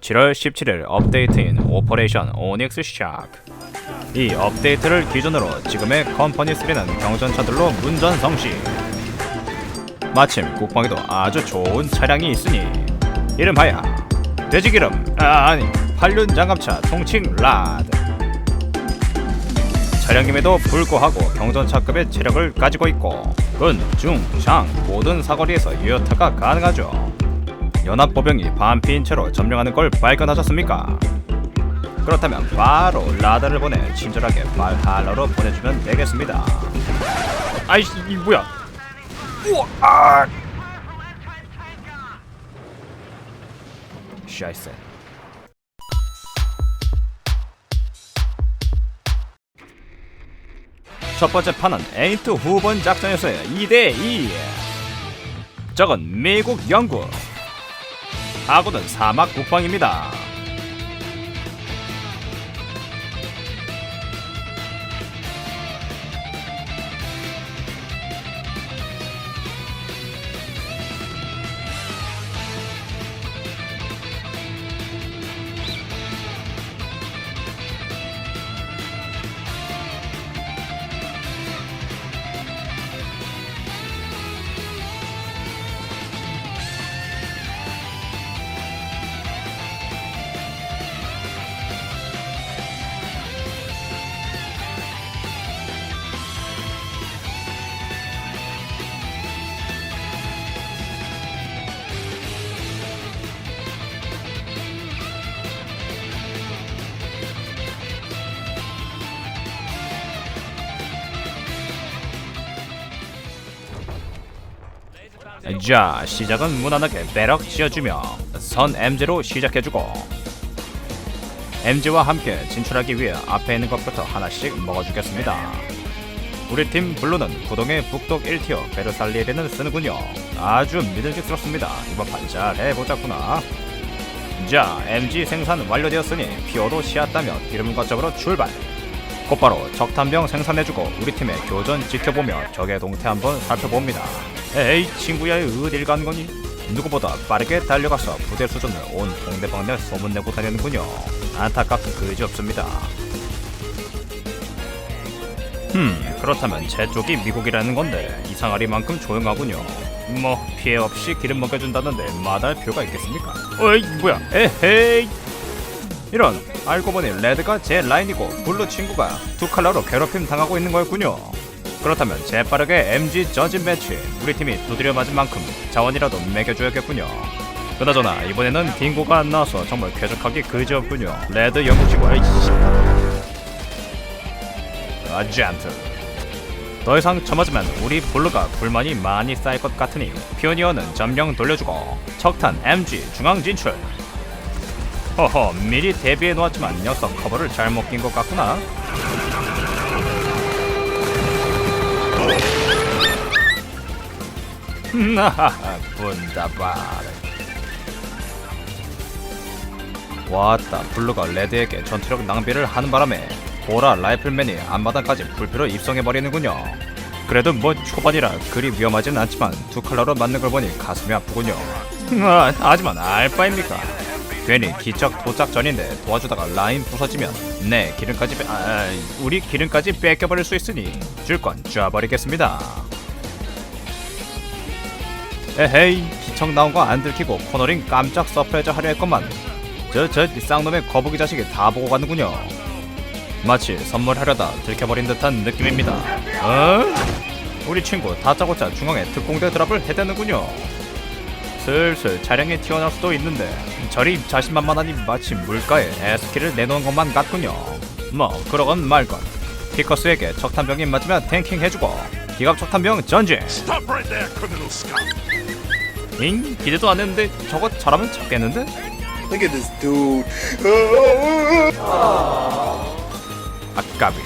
7월 17일 업데이트인 오퍼레이션 오닉스 샤크 이 업데이트를 기준으로 지금의 컴퍼니 3는 경전차들로 문전성시. 마침 국방에도 아주 좋은 차량이 있으니 이름하여 돼지기름 아, 아니 팔륜 장갑차 통칭 라드. 차량임에도 불구하고 경전차급의 체력을 가지고 있고 근, 중, 장 모든 사거리에서 유효타가 가능하죠 연합보병이 반피인 채로 점령하는 걸 발견하셨습니까? 그렇다면 바로 라다를 보내 친절하게 발할러로 보내주면 되겠습니다. 아이씨 이 뭐야? 우와! 아! 샤이세. 첫 번째 판은 에이트 후본 작전에서의 2대2 적은 미국 영국 아군은 사막 국방입니다. 자, 시작은 무난하게 배럭 지어주며 선 MG로 시작해주고 MG와 함께 진출하기 위해 앞에 있는 것부터 하나씩 먹어주겠습니다. 우리 팀 블루는 구동의 북독 1티어 베르살리에는 쓰는군요. 아주 믿음직스럽습니다. 이번 판 잘 해보자꾸나. 자, MG 생산 완료되었으니 피오도 씨앗다며 기름 거점으로 출발. 곧바로 적탄병 생산해주고 우리 팀의 교전 지켜보며 적의 동태 한번 살펴봅니다. 에이 친구야 어딜 간 거니? 누구보다 빠르게 달려가서 부대 수준을 온 동대방네 소문내고 다니는군요. 안타깝게 그지 없습니다. 흠 그렇다면 제 쪽이 미국이라는 건데 이상하리만큼 조용하군요. 뭐 피해 없이 기름 먹여준다는데 마다할 필요가 있겠습니까? 어이 뭐야 에헤이 이런 알고 보니 레드가 제 라인이고 블루 친구가 두 칼라로 괴롭힘 당하고 있는 거였군요. 그렇다면 재빠르게 MG 저진 매치 우리 팀이 두드려 맞은 만큼 자원이라도 매겨줘야겠군요. 그나저나 이번에는 딩고가 안 나와서 정말 쾌적하기 그지없군요. 레드 아이씨. 아젠트. 더 이상 쳐맞으면 우리 블루가 불만이 많이 쌓일 것 같으니 피오니어는 점령 돌려주고 척탄 MG 중앙 진출. 허허 미리 대비해 놓았지만 녀석 커버를 잘못 낀 것 같구나. 나하하 분다발 왔다. 블루가 레드에게 전투력 낭비를 하는 바람에 보라 라이플맨이 앞마당까지 불표로 입성해버리는군요. 그래도 뭐 초반이라 그리 위험하진 않지만 두 칼라로 맞는 걸 보니 가슴이 아프군요. 아, 하지만 알바입니까? 괜히 기적 도착 전인데 도와주다가 라인 부서지면 내 기름까지 빼, 아, 아, 우리 기름까지 뺏겨버릴 수 있으니 줄건 쥐어버리겠습니다. 에헤이 기청 나온 거 안 들키고 코너링 깜짝 서프라이즈 하려 했건만 저저 쌍놈의 거북이 자식이 다 보고 가는군요. 마치 선물하려다 들켜버린 듯한 느낌입니다. 어? 우리 친구 다짜고짜 중앙에 특공대 드랍을 해대는군요 슬슬 차량이 튀어나올 수도 있는데 저리 자신만만하니 마치 물가에 에스키를 내놓은 것만 같군요 뭐 그러건 말건 피커스에게 척탄병이 맞으면 탱킹 해주고 기갑 척탄병 전진 Stop right there, criminal scum! 잉? 기대도 안 했는데 저거 잘하면 잡겠는데? Look at this dude. 아까비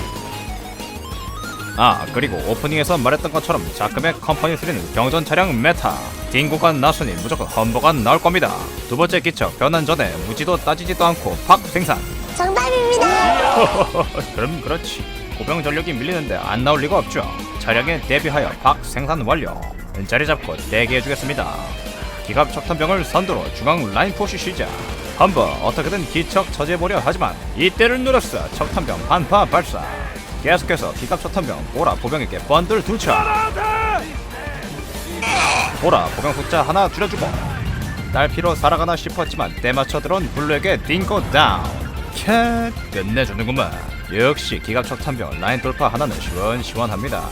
아 그리고 오프닝에서 말했던 것처럼 자금의 컴퍼니 3는 경전 차량 메타. 딩고가 나서니 무조건 험버가 나올 겁니다. 두 번째 기척 변환 전에 무지도 따지지도 않고 팍 생산. 정답입니다. 그럼 그렇지. 고병 전력이 밀리는데 안 나올 리가 없죠. 차량에 대비하여 박 생산 완료. 자리 잡고 대기해주겠습니다. 기갑 척탄병을 선두로 중앙 라인 포시 시작. 한번 어떻게든 기척 처지해보려 하지만 이때를 노렸어 척탄병 반파 발사 계속해서 기갑 척탄병 보라 보병에게 번들 두차 보라 보병 숫자 하나 줄여주고 딸피로 살아가나 싶었지만 때맞춰 들어온 블루에게 딩고 다운. 캣 끝내주는구만. 역시 기갑 척탄병 라인 돌파 하나는 시원시원합니다.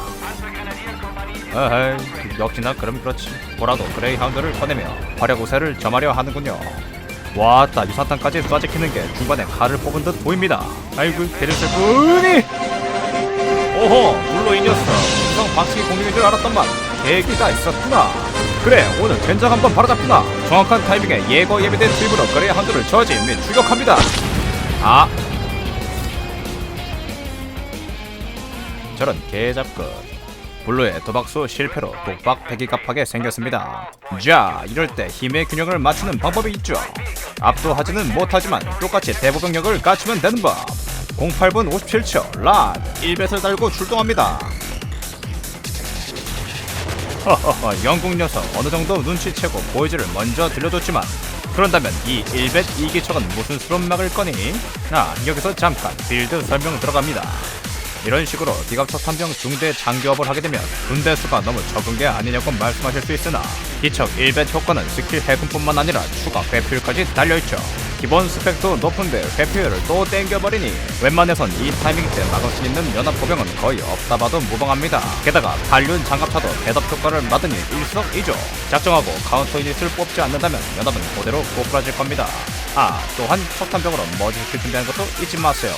어헤이 역시나 그럼 그렇지. 보라도 그레이하운드를 꺼내며 화력 우세를 점하려 하는군요. 왔다 유사탄까지 쏴지키는 게 중간에 칼을 뽑은 듯 보입니다. 아이고 뿐이 오호 물로 이 녀석 우성 박치기 공격인 줄 알았던만 계기가 있었구나 그래 오늘 된장 한번 바로잡구나 정확한 타이밍에 예거 예비된 투입으로 그레이 하운드를 저지 및 추격합니다 아 저런 개잡끝 블루의 도박수 실패로 독박 패기갑하게 생겼습니다. 자, 이럴 때 힘의 균형을 맞추는 방법이 있죠. 압도하지는 못하지만 똑같이 대보병력을 갖추면 되는 법. 08분 57초 라드 1벳을 달고 출동합니다. 영국 녀석 어느 정도 눈치채고 보이즈를 먼저 들려줬지만 그런다면 이 1벳 2기척은 무슨 수로 막을 거니? 아 여기서 잠깐 빌드 설명 들어갑니다. 이런 식으로 기갑차 3병 중대 장교업을 하게 되면 군대 수가 너무 적은 게 아니냐고 말씀하실 수 있으나 기척 1배 효과는 스킬 해금뿐만 아니라 추가 회피율까지 달려있죠 기본 스펙도 높은데 회피율을 또 땡겨버리니 웬만해선 이 타이밍 때 막을 수 있는 연합보병은 거의 없다 봐도 무방합니다. 게다가 반륜 장갑차도 대답 효과를 받으니 일석이조. 작정하고 카운터 유닛을 뽑지 않는다면 연합은 그대로 고꾸라질 겁니다. 아 또한 석탄병으로 머지스킬 준비하는 것도 잊지 마세요.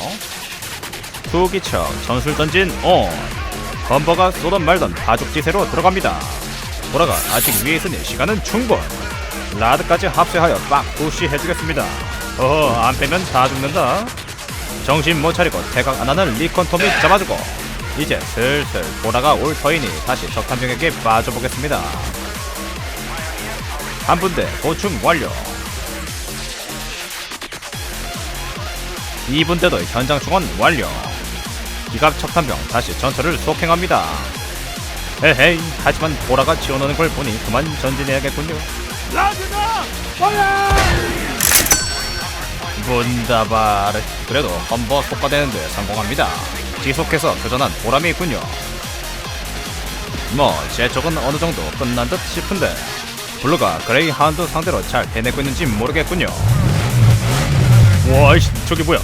투기척 전술 던진 온. 건버가 쏘던 말던 다죽지세로 들어갑니다. 보라가 아직 위에 있으니 시간은 충분 라드까지 합세하여 빡 푸시 해주겠습니다. 어허 안 빼면 다 죽는다. 정신 못 차리고 태각 안 하는 리컨톰이 잡아주고 이제 슬슬 보라가 올 터이니 다시 적탄병에게 빠져보겠습니다. 한 분대 보충 완료. 2분대도 현장 충원 완료. 기갑 척탄병 다시 전투를 속행합니다. 에헤이 하지만 보라가 지원하는 걸 보니 그만 전진해야겠군요. 문다발 그래도 험버 속가되는데 성공합니다. 지속해서 교전한 보람이 있군요. 뭐 제 쪽은 어느 정도 끝난 듯 싶은데 블루가 그레이 하운드 상대로 잘 해내고 있는지 모르겠군요. 와 이씨 저기 뭐야?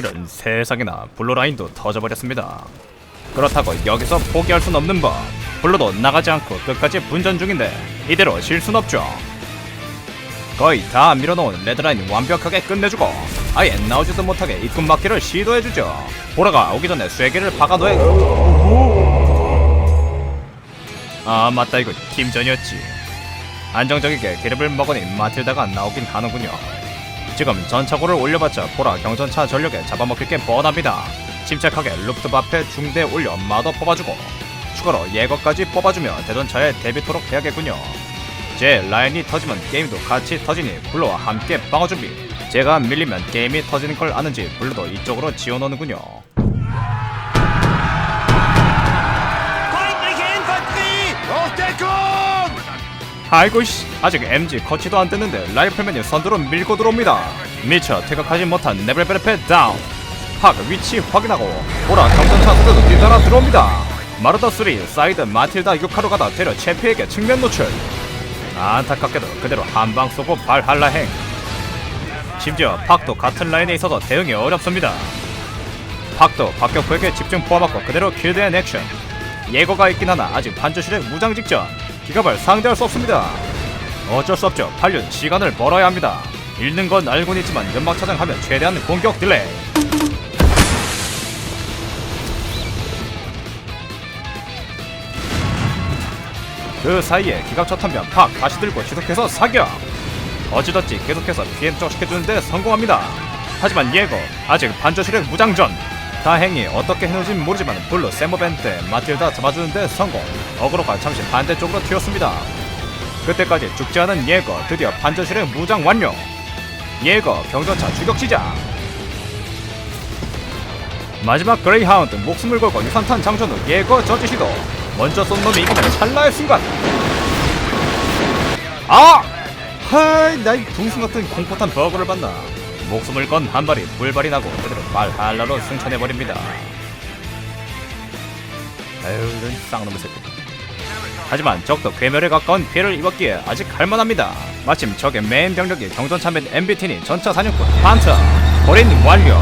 이런 세상에나 블루라인도 터져버렸습니다. 그렇다고 여기서 포기할 순 없는 법. 블루도 나가지 않고 끝까지 분전 중인데 이대로 질순 없죠. 거의 다 밀어놓은 레드라인 완벽하게 끝내주고 아예 나오지도 못하게 입금 막기를 시도해주죠. 보라가 오기 전에 쐐기를 박아놓에 아 맞다 이거 팀전이었지. 안정적이게 기름을 먹으니 마틸다가 나오긴 하는군요. 지금 전차고를 올려봤자 보라 경전차 전력에 잡아먹힐 게 뻔합니다. 침착하게 루프트바페 중대 올려 마더 뽑아주고 추가로 예거까지 뽑아주며 대전차에 대비토록 해야겠군요. 제 라인이 터지면 게임도 같이 터지니 블루와 함께 방어 준비. 제가 밀리면 게임이 터지는 걸 아는지 블루도 이쪽으로 지원오는군요. 아이고 씨. 아직 MG 거치도 안 됐는데 라이플맨이 선두로 밀고 들어옵니다. 미처 퇴각하지 못한 네벨베르페 다운. 팍 위치 확인하고 보라 경전차 속도도 뒤따라 들어옵니다. 마르다 3 사이드 마틸다 6하로 가다 때려 채피에게 측면 노출. 안타깝게도 그대로 한방 쏘고 발할라행. 심지어 팍도 같은 라인에 있어서 대응이 어렵습니다. 팍도 박격포에게 집중 포함받고 그대로 킬드앤 액션. 예거가 있긴 하나 아직 반주실의 무장 직전 기갑을 상대할 수 없습니다. 어쩔 수 없죠. 8년 시간을 벌어야 합니다. 잃는 건 알고는 있지만 연막 차장하면 최대한 공격 딜레이. 그 사이에 기갑 첫탄병 팍 다시 들고 지속해서 사격. 어찌됐지 계속해서 피해 쪽시켜주는데 성공합니다. 하지만 예거 아직 반저실의 무장전 다행히 어떻게 해놓은지 모르지만 블루 세모벤 때 마틸다 잡아주는데 성공. 어그로가 잠시 반대쪽으로 튀었습니다. 그때까지 죽지 않은 예거 드디어 반저실의 무장 완료. 예거 경전차 추격 시작. 마지막 그레이하운드 목숨을 걸고 유산탄 장전 후 예거 저지 시도. 먼저 쏜 놈이 이기는 찰나의 순간. 아! 하이 나이 붕승 같은 공포탄 버그를 봤나 목숨을 건 한 발이 불발이 나고 그대로 말할라로 승천해버립니다. 아유 쌍놈의 새끼. 하지만 적도 괴멸에 가까운 피해를 입었기에 아직 할만합니다. 마침 적의 메인 병력이 경전 참인 MBT니 전차 사냥꾼 판터 골인 완료.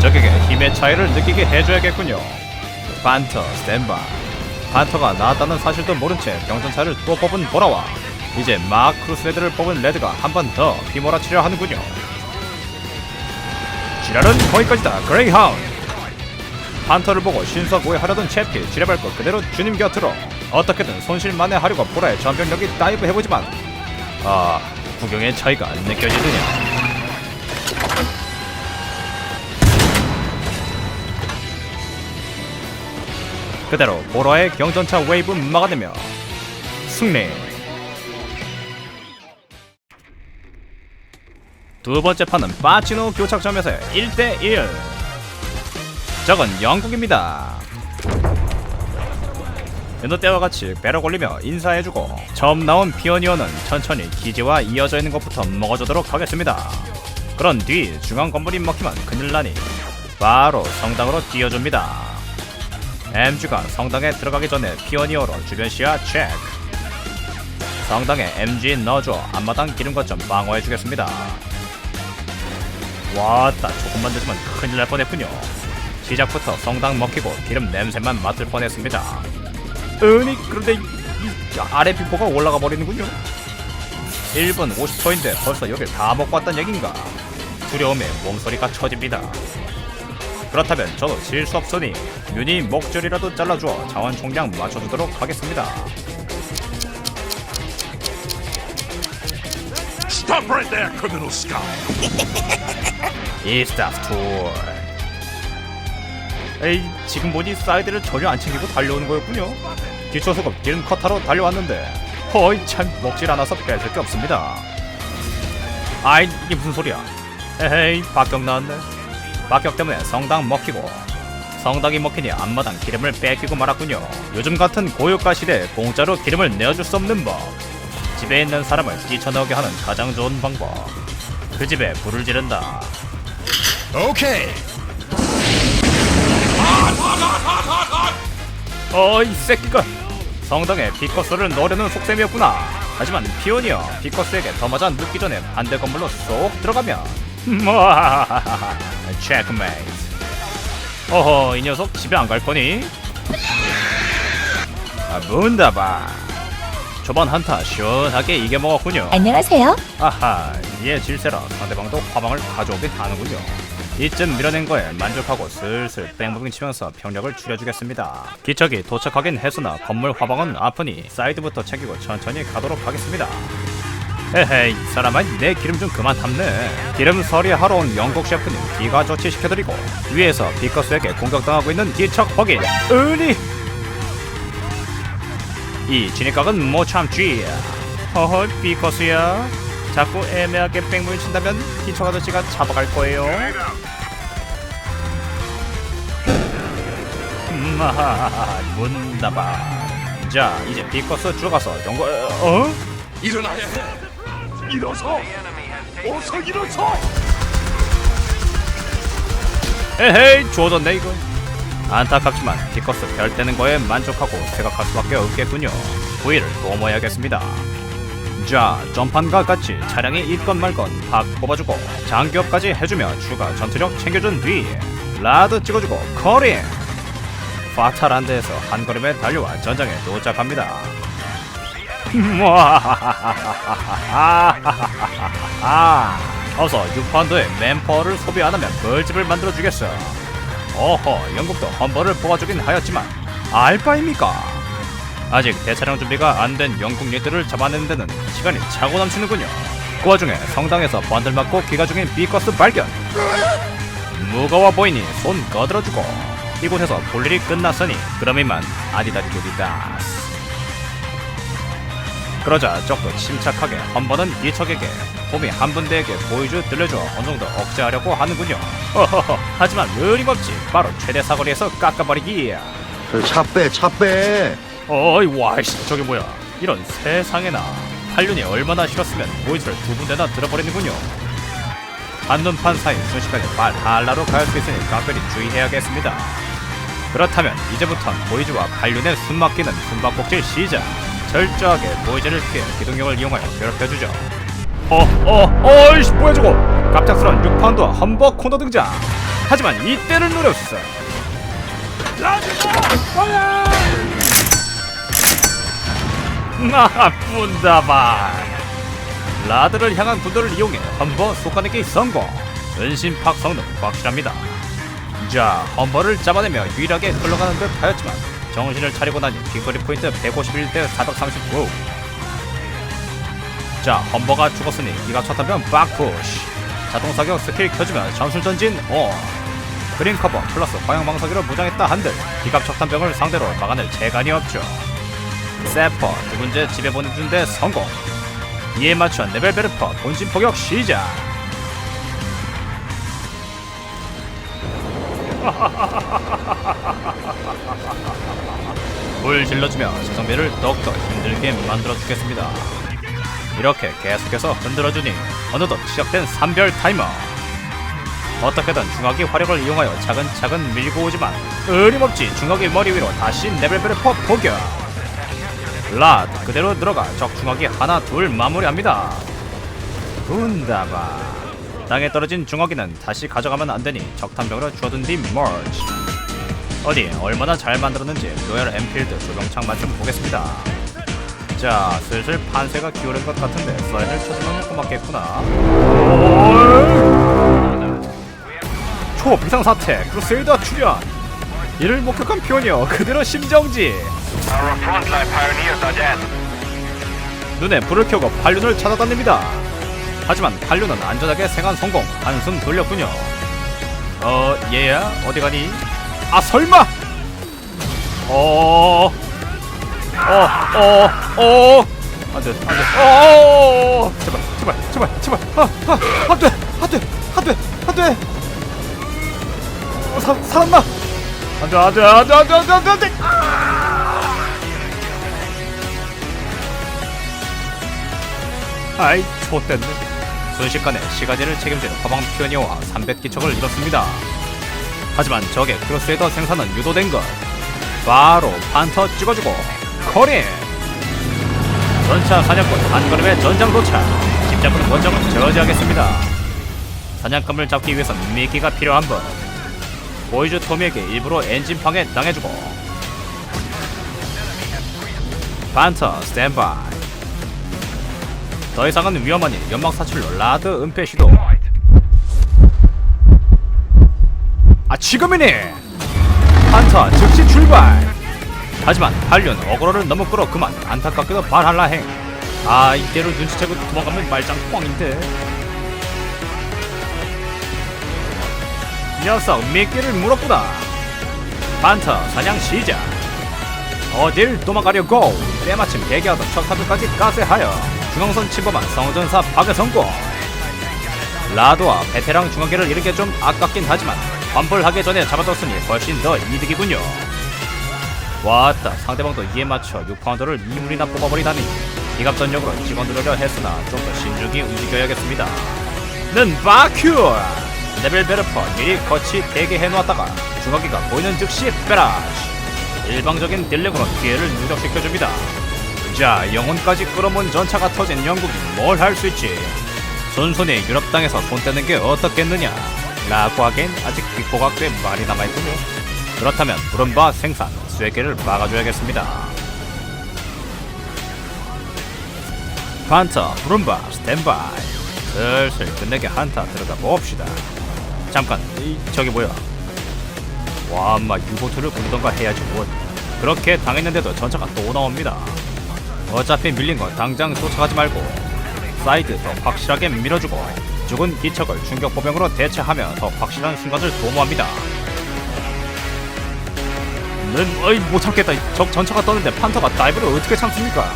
적에게 힘의 차이를 느끼게 해줘야겠군요. 판터 스탠바이 판터가 나왔다는 사실도 모른 채 경전차를 또 뽑은 보라와 이제 막 크루스레드를 뽑은 레드가 한 번 더 휘몰아치려 하는군요 지랄은 거기까지다. 그레이하운드 판터를 보고 신석오해하려던 채피 지뢰밟고 그대로 주님 곁으로 어떻게든 손실만회하려고 보라의 전병력이 다이브 해보지만 아 구경의 차이가 안 느껴지느냐. 그대로 보라의 경전차 웨이브 막아내며 승리 두 번째 판은 파치노 교착점에서 1대1 적은 영국입니다. 연도 때와 같이 배로 걸리며 인사해주고 처음 나온 피오니어는 천천히 기지와 이어져 있는 것부터 먹어주도록 하겠습니다. 그런 뒤 중앙 건물이 먹히면 큰일 나니 바로 성당으로 뛰어줍니다. MG가 성당에 들어가기 전에 피오니어로 주변 시야 체크. 성당에 MG 넣어줘 앞마당 기름것 좀 방어해주겠습니다. 왔다 조금만 늦으면 큰일 날 뻔했군요. 시작부터 성당 먹히고 기름 냄새만 맡을 뻔했습니다. 아니 그런데 아래 빅보가 올라가 버리는군요. 1분 50초인데 벌써 여길 다 먹고 왔단 얘긴가? 두려움에 몸소리가 쳐집니다. 그렇다면 저도 질 수 없으니 윤희 목줄이라도 잘라주어 자원 총량 맞춰주도록 하겠습니다. Stop right there, criminal scum! 이스타프 투어. 에이 지금 보니 사이드를 전혀 안 챙기고 달려오는 거였군요. 기초소금 기름 커터로 달려왔는데 허이 참 먹질 않아서 뺏을 게 없습니다. 아이 이게 무슨 소리야? 에헤이 박격 나왔네. 박격 때문에 성당 먹히고. 성당이 먹히니 앞마당 기름을 뺏기고 말았군요. 요즘 같은 고유가 시대에 공짜로 기름을 내어줄 수 없는 법. 집에 있는 사람을 뛰쳐나오게 하는 가장 좋은 방법. 그 집에 불을 지른다 Okay! 어이 새끼가 성당에 비커스를 넣으려는 속셈이었구나 하지만 피오니어 비커스에게 더 맞아 늦기 전에 반대 건물로 쏙 들어가면 뭐하하하하 체크메이트 어허 이 녀석 집에 안 갈 거니? 아 문다봐 초반 한타 시원하게 이겨먹었군요 안녕하세요. 아하, 이에 질세라 상대방도 화방을 가져오긴 하는군요. 이쯤 밀어낸 거에 만족하고 슬슬 뺑뺑 치면서 병력을 줄여주겠습니다. 기척이 도착하긴 했으나 건물 화방은 아프니 사이드부터 챙기고 천천히 가도록 하겠습니다. 에헤이, 이 사람아 내 기름 좀 그만 탐내. 기름 서리하러 온 영국 셰프님 기가 조치시켜드리고 위에서 비커스에게 공격당하고 있는 기척 확인. 으니! 이 진입각은 못 참지. 허허 비커스야 자꾸 애매하게 뺑뺑이 친다면 기초 아저씨가 잡아갈 거예요 음, 하하하 문다바 자 이제 비커스 들어가서 연구 어? 일어나야 해! 일어서! 어서 일어서! 에헤이 좋아졌네 이거 안타깝지만 비커스 별 떼는 거에 만족하고 생각할 수밖에 없겠군요 부위를 또 모아야겠습니다 자 점판과 같이 차량이 있건 말건 팍 뽑아주고 장기업까지 해주며 추가 전투력 챙겨준 뒤 라드 찍어주고 커링 파탈한 데에서 한 걸음에 달려와 전장에 도착합니다 아, 어서 6파운드의 맨퍼를 소비 안 하면 벌집을 만들어 주겠어. 어허, 영국도 험버를 뽑아주긴 하였지만 알바입니까? 아직 대차량 준비가 안 된 영국 리들을 잡아내는 데는 시간이 차고 넘치는군요. 그 와중에 성당에서 번들 맞고 기가 중인 비커스 발견. 무거워 보이니 손 꺼들어주고 이곳에서 볼 일이 끝났으니 그럼 이만 아디다디 도디다스. 그러자 적도 침착하게 한 번은 이척에게 홈이 한 분대에게 보이주 들려줘 어느 정도 억제하려고 하는군요. 허허허 하지만 어림없지 바로 최대 사거리에서 깎아버리기. 차 빼, 차 빼. 어이 와이씨 저게 뭐야? 이런 세상에나. 한륜이 얼마나 싫었으면 보이스를 두 군데나 들어버리는군요. 한눈판 사이 순식간에 발할라로 갈 수 있으니 각별히 주의해야겠습니다. 그렇다면 이제부턴 보이즈와 한륜의 숨막히는 숨바꼭질 시작. 철저하게 보이즈를 피해 기동력을 이용하여 괴롭혀주죠. 어, 어, 어이씨 뭐야 저거? 갑작스런 6파운드와 험버 코너 등장. 하지만 이때를 노렸어 나쁜다발 라드를 향한 구도를 이용해 험버 쏘아내기 성공. 은신팍 성능 확실합니다. 자 험버를 잡아내며 유일하게 흘러가는 듯 하였지만 정신을 차리고 나니 빅거리 포인트 151대 439 자, 험버가 죽었으니 기가 쳤다면 박푸시. 자동 사격 스킬 켜주면 전술 전진 온 그린 커버 플러스 화형 방사기로 무장했다 한들 기갑 척탄병을 상대로 막아낼 재간이 없죠 세퍼 두 군째 집에 보내준데 성공. 이에 맞춘 레벨 베르퍼 본진 포격 시작. 불 질러주며 지성비를 더욱더 힘들게 만들어 주겠습니다. 이렇게 계속해서 흔들어주니 어느덧 시작된 삼별 타이머. 어떻게든 중화기 화력을 이용하여 차근차근 밀고 오지만 어림없지 중화기 머리 위로 다시 레벨벨을 퍼 포격 라드 그대로 들어가 적 중화기 하나 둘 마무리합니다 군다바 땅에 떨어진 중화기는 다시 가져가면 안되니 적탄병으로 주워둔 뒤 머지 어디 얼마나 잘 만들었는지 로열 엠필드 조명창 맛 좀 보겠습니다 자, 슬슬 판세가 기울은 것 같은데 슬라이드를 쳐주면 고맙겠구나. 초 비상사태 크루세이더 출연. 이를 목격한 표녀 그대로 심정지. 눈에 불을 켜고 팔륜을 찾아다닙니다. 하지만 팔륜은 안전하게 생한 성공 한숨 돌렸군요. 어 얘야 어디 가니? 아 설마? 어. 어, 어, 어, 안 돼, 안 돼, 어, 제발, 제발, 제발, 제발, 아, 아, 안 돼, 안 돼, 안 돼, 안 돼, 어, 사, 살았나? 안 돼, 안 돼, 안 돼, 안 돼, 안 돼, 안 돼, 안 돼. 아이, 좆됐네. 순식간에 시가지를 책임질 화방 피오니어와 300기척을 잃었습니다. 하지만 적의 크로스헤더 생산은 유도된 것. 바로 판터 찍어주고 코린 전차 사냥꾼 한 걸음에 전장 도착 집잡은 원정을 저지하겠습니다 사냥감을 잡기 위해선 미끼가 필요한 법 보이즈 토미에게 일부러 엔진팡에 당해주고 반터 스탠바이 더 이상은 위험하니 연막 사출로 라드 은폐 시도. 아 지금이니! 판터 즉시 출발! 하지만 한륜 어그로를 너무 끌어 그만 안타깝게도 발할라 행 아 이대로 눈치채고 도망가면 말짱 꽝인데. 녀석 미끼를 물었구나. 판터 사냥 시작. 어딜 도망가려고 때마침 대기하던 척사들까지 가세하여 중앙선 침범한 성전사 파괴 성공 라도와 베테랑 중앙계를 잃은 게 좀 아깝긴 하지만 환불하기 전에 잡아뒀으니 훨씬 더 이득이군요. 왔다. 상대방도 이에 맞춰 6파운드를 2물이나 뽑아버리다니. 기갑 전력으로 찍어누르려 했으나 좀 더 신중히 움직여야겠습니다. 는 바큐 레벨 베르퍼 미리 거치 대기해놓았다가 중화기가 보이는 즉시 빼라시. 일방적인 딜렉으로 기회를 누적시켜줍니다 자 영혼까지 끌어모은 전차가 터진 영국이 뭘 할 수 있지? 손손이 유럽 땅에서 손 떼는 게 어떻겠느냐? 라고 하기엔 아직 빅보가 꽤 많이 남아있군요. 그렇다면 부른바 생산 쇠개를 막아줘야겠습니다. 판타 부른바 스탠바이. 슬슬 끝내게 한타 들어가 봅시다. 잠깐 이 저기 뭐야? 와 엄마 유보트를 굴던가 해야지 뭘 그렇게 당했는데도 전차가 또 나옵니다 어차피 밀린 거 당장 쫓아가지 말고 사이드 더 확실하게 밀어주고 죽은 기척을 충격 보병으로 대체하며 더 확실한 순간을 도모합니다. 는 어이 못 참겠다. 적 전차가 떠는데 판터가 다이브를 어떻게 참습니까?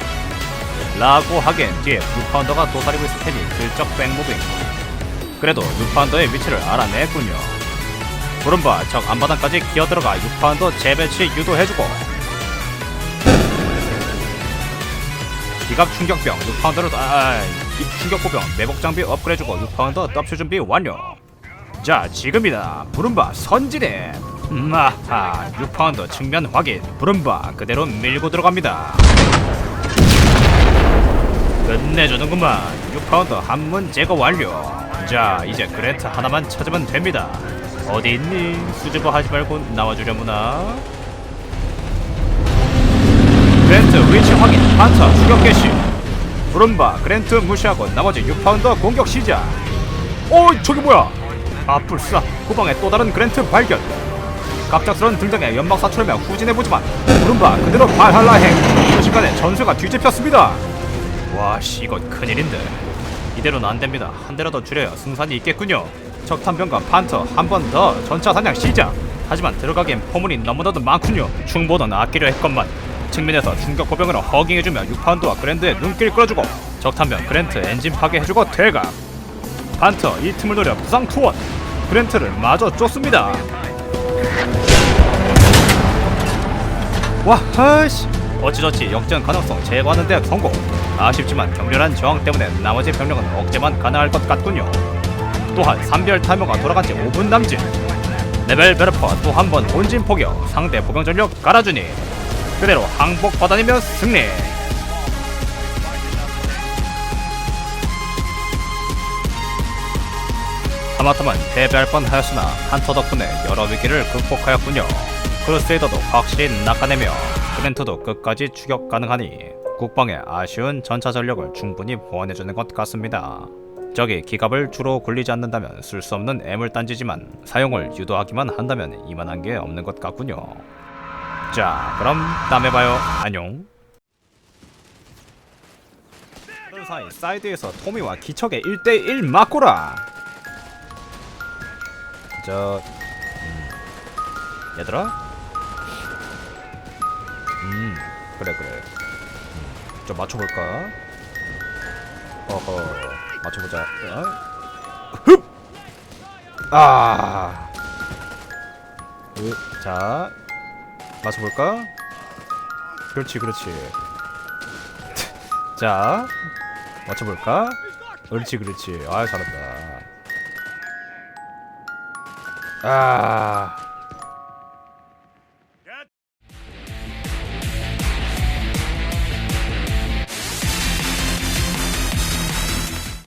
라고 하기엔 뒤에 루파운더가 도사리고 있을 테니 슬쩍 백무빙 그래도 루파운더의 위치를 알아냈군요 부른바 적 안바닥까지 기어들어가 루파운더 재배치 유도해주고 기갑 충격병 루파운더를 아, 이 충격보병 매복 장비 업그레이드고 루파운더 떡쇼 준비 완료. 자 지금이다. 부른바 선진해 마하 6파운드 측면 확인. 부른바 그대로 밀고 들어갑니다. 끝내주는구만. 6파운드 한문 제거 완료. 자 이제 그레트 하나만 찾으면 됩니다. 어디 있니? 수줍어 하지 말고 나와주려무나 확인 판타 추격 개시. 부른바 그랜트 무시하고 나머지 6파운더 공격 시작. 어 저기 뭐야? 아 불사 후방에 또 다른 그랜트 발견. 갑작스런 등장에 연막 사출하며 후진해보지만 부른바 그대로 발할라 행. 순식간에 전술가 뒤집혔습니다. 와씨 이건 큰일인데. 이대로는 안됩니다. 한 대라도 줄여야 승산이 있겠군요. 적탄병과 판터 한 번 더 전차 사냥 시작. 하지만 들어가기엔 포문이 너무나도 많군요. 충보는 아끼려 했건만 측면에서 충격 보병으로 허깅해주며 6파운드와 그랜드의 눈길 끌어주고 적탄병 그랜트 엔진 파괴해주고 대각. 판터 이 틈을 노려 부상 투원. 그랜트를 마저 쫓습니다. 와 하이씨. 어찌저찌 역전 가능성 제거하는 데 성공. 아쉽지만 격렬한 저항 때문에 나머지 병력은 억제만 가능할 것 같군요. 또한 삼별 타이머가 돌아간 지 5분 남짓. 레벨 베르퍼 또 한 번 본진 포격. 상대 보병 전력 깔아주니 그대로 항복 받아내며 승리 하마터면 패배할 뻔하였으나 한터 덕분에 여러 위기를 극복하였군요. 크루세이더도 확실히 낚아내며 그랜트도 끝까지 추격 가능하니 국방에 아쉬운 전차 전력을 충분히 보완해주는 것 같습니다. 적이 기갑을 주로 굴리지 않는다면 쓸 수 없는 애물단지지만 사용을 유도하기만 한다면 이만한 게 없는 것 같군요. 자, 그럼 다음에 봐요. 안녕. 그런 사이 사이드에서 토미와 기척의 1대1 맞고라. 저 음, 얘들아 음 그래 그래 음, 좀 맞춰볼까 어허 맞춰보자 어? 흡! 아 으, 자 맞춰볼까? 그렇지 그렇지. 자 맞춰볼까? 그렇지 그렇지. 아 잘한다. 아